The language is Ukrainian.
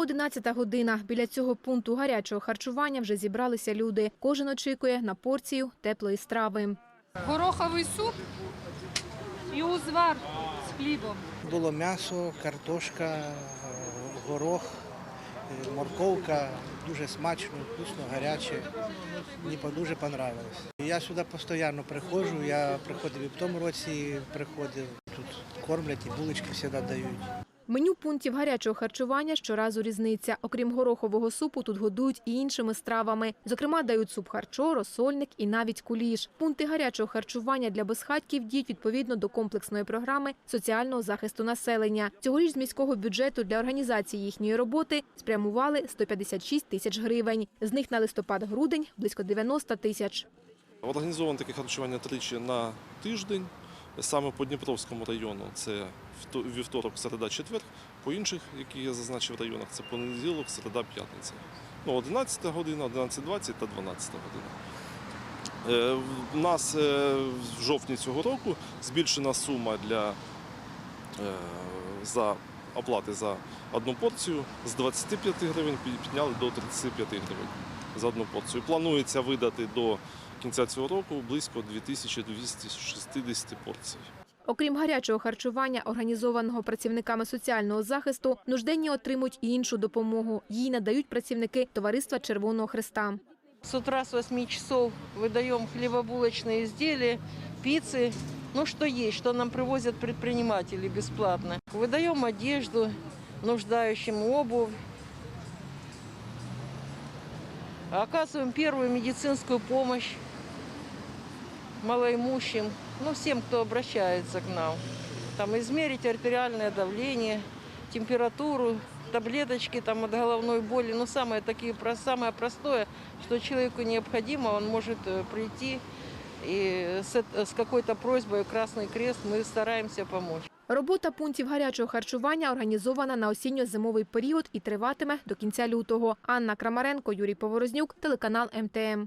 Одинадцята година. Біля цього пункту гарячого харчування вже зібралися люди. Кожен очікує на порцію теплої страви. гороховий суп і узвар з хлібом. Було м'ясо, картошка, горох, е, морковка. Дуже смачно, вкусно, гаряче. Мені дуже понравилось. Я сюди постійно приходжу, я приходив і в тому році приходив. Тут кормлять і булочки завжди дають. Меню пунктів гарячого харчування щоразу різниця. Окрім горохового супу, тут годують і іншими стравами. Зокрема, дають суп харчо, розсольник і навіть куліш. Пункти гарячого харчування для безхатьків діють відповідно до комплексної програми соціального захисту населення. Цьогоріч з міського бюджету для організації їхньої роботи спрямували 156 тисяч гривень. З них на листопад-грудень близько 90 тисяч. Організовано таке харчування тричі на тиждень. Саме по Дніпровському району це вівторок, середа, четвер. По інших, які я зазначив районах, це понеділок, середа, п'ятниця. Ну, 11 година, 11.20 та 12 година. Е, В нас е, в жовтні цього року збільшена сума для, е, за оплати за одну порцію з 25 гривень підняли до 35 гривень за одну порцію. Планується видати до кінця цього року близько 2260 порцій. Окрім гарячого харчування, організованого працівниками соціального захисту, нужденні отримують і іншу допомогу. Їй надають працівники Товариства Червоного Христа. С утра с 8 часов выдаем хлебобулочные изделия, пиццы, ну что есть, что нам привозят предприниматели бесплатно. Выдаем одежду нуждающим, обувь. Оказываем первую медицинскую помощь малоимущим, ну всем, кто обращается к нам. Там измерить артериальное давление, температуру, таблеточки там от головной боли. Ну самое, такие, про- самое простое, что человеку необходимо, он может э, прийти и с, эт- с какой-то просьбой в Красный Крест мы стараемся помочь. Робота пунктів гарячого харчування організована на осінньо-зимовий період і триватиме до кінця лютого. Анна Крамаренко, Юрій Поворознюк, телеканал МТМ.